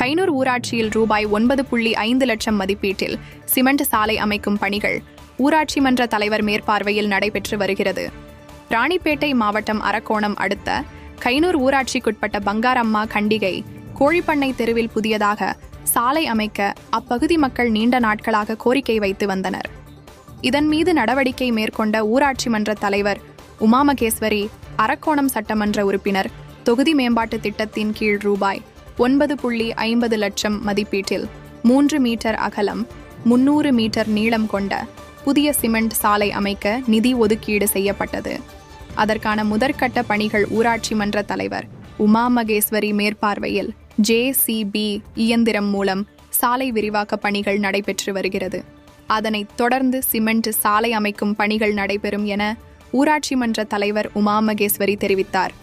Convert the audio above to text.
கைனூர் ஊராட்சியில் ரூபாய் ஒன்பது புள்ளி ஐந்து லட்சம் மதிப்பீட்டில் சிமெண்ட் சாலை அமைக்கும் பணிகள் ஊராட்சி மன்ற தலைவர் மேற்பார்வையில் நடைபெற்று வருகிறது. ராணிப்பேட்டை மாவட்டம் அரக்கோணம் அடுத்த கைனூர் ஊராட்சிக்குட்பட்ட பங்காரம்மா கண்டிகை கோழிப்பண்ணை தெருவில் புதியதாக சாலை அமைக்க அப்பகுதி மக்கள் நீண்ட நாட்களாக கோரிக்கை வைத்து வந்தனர். இதன் மீது நடவடிக்கை மேற்கொண்ட ஊராட்சி மன்ற தலைவர் உமாமகேஸ்வரி அரக்கோணம் சட்டமன்ற உறுப்பினர் தொகுதி மேம்பாட்டு திட்டத்தின் கீழ் ரூபாய் ஒன்பது புள்ளி ஐம்பது லட்சம் மதிப்பீட்டில் மூன்று மீட்டர் அகலம் முன்னூறு மீட்டர் நீளம் கொண்ட புதிய சிமெண்ட் சாலை அமைக்க நிதி ஒதுக்கீடு செய்யப்பட்டது. அதற்கான முதற்கட்ட பணிகள் ஊராட்சி மன்ற தலைவர் உமா மகேஸ்வரி மேற்பார்வையில் ஜேசிபி இயந்திரம் மூலம் சாலை விரிவாக்க பணிகள் நடைபெற்று வருகிறது. அதனைத் தொடர்ந்து சிமெண்ட் சாலை அமைக்கும் பணிகள் நடைபெறும் என ஊராட்சி மன்ற தலைவர் உமா மகேஸ்வரி தெரிவித்தார்.